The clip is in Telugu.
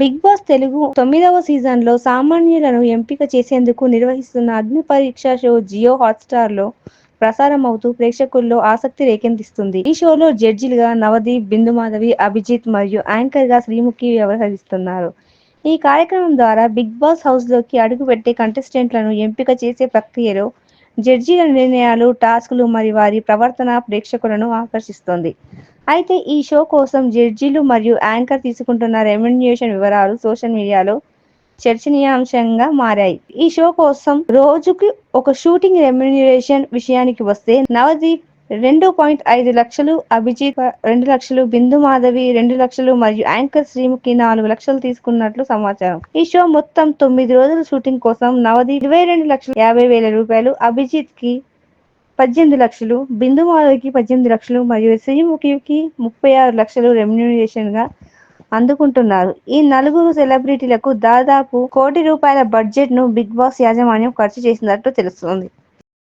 బిగ్ బాస్ తెలుగు తొమ్మిదవ సీజన్లో సామాన్యులను ఎంపిక చేసేందుకు నిర్వహిస్తున్న అగ్ని పరీక్ష షో జియో హాట్స్టార్లో ప్రసారం అవుతూ ప్రేక్షకుల్లో ఆసక్తి రేకెందిస్తుంది. ఈ షోలో జడ్జిలుగా నవదీప్ బిందుమాధవి అభిజిత్ మరియు యాంకర్గా శ్రీముఖి వ్యవహరిస్తున్నారు. ఈ కార్యక్రమం ద్వారా బిగ్ బాస్ హౌస్లోకి అడుగుపెట్టే కంటెస్టెంట్లను ఎంపిక చేసే ప్రక్రియలో జడ్జీల నిర్ణయాలు టాస్కులు మరియు వారి ప్రవర్తన ప్రేక్షకులను ఆకర్షిస్తుంది. అయితే ఈ షో కోసం జడ్జీలు మరియు యాంకర్ తీసుకుంటున్న రెమ్యునరేషన్ వివరాలు సోషల్ మీడియాలో చర్చనీయాంశంగా మారాయి. ఈ షో కోసం రోజుకి ఒక షూటింగ్ రెమ్యునరేషన్ విషయానికి వస్తే నవదీప్ రెండు పాయింట్ ఐదు లక్షలు అభిజిత్ రెండు లక్షలు బిందు మాధవి రెండు లక్షలు మరియు యాంకర్ శ్రీముఖి నాలుగు లక్షలు తీసుకున్నట్లు సమాచారం. ఈ షో మొత్తం తొమ్మిది రోజుల షూటింగ్ కోసం నవదీప్ ఇరవై రెండు లక్షల యాభై వేల రూపాయలు అభిజిత్కి పద్దెనిమిది లక్షలు బిందు పద్దెనిమిది లక్షలు మరియు శ్రీముఖికి ముప్పై ఆరు లక్షలు రెమ్యునరేషన్గా అందుకుంటున్నారు. ఈ నలుగురు సెలబ్రిటీలకు దాదాపు కోటి రూపాయల బడ్జెట్ను బిగ్ బాస్ యాజమాన్యం ఖర్చు చేసినట్టు తెలుస్తోంది.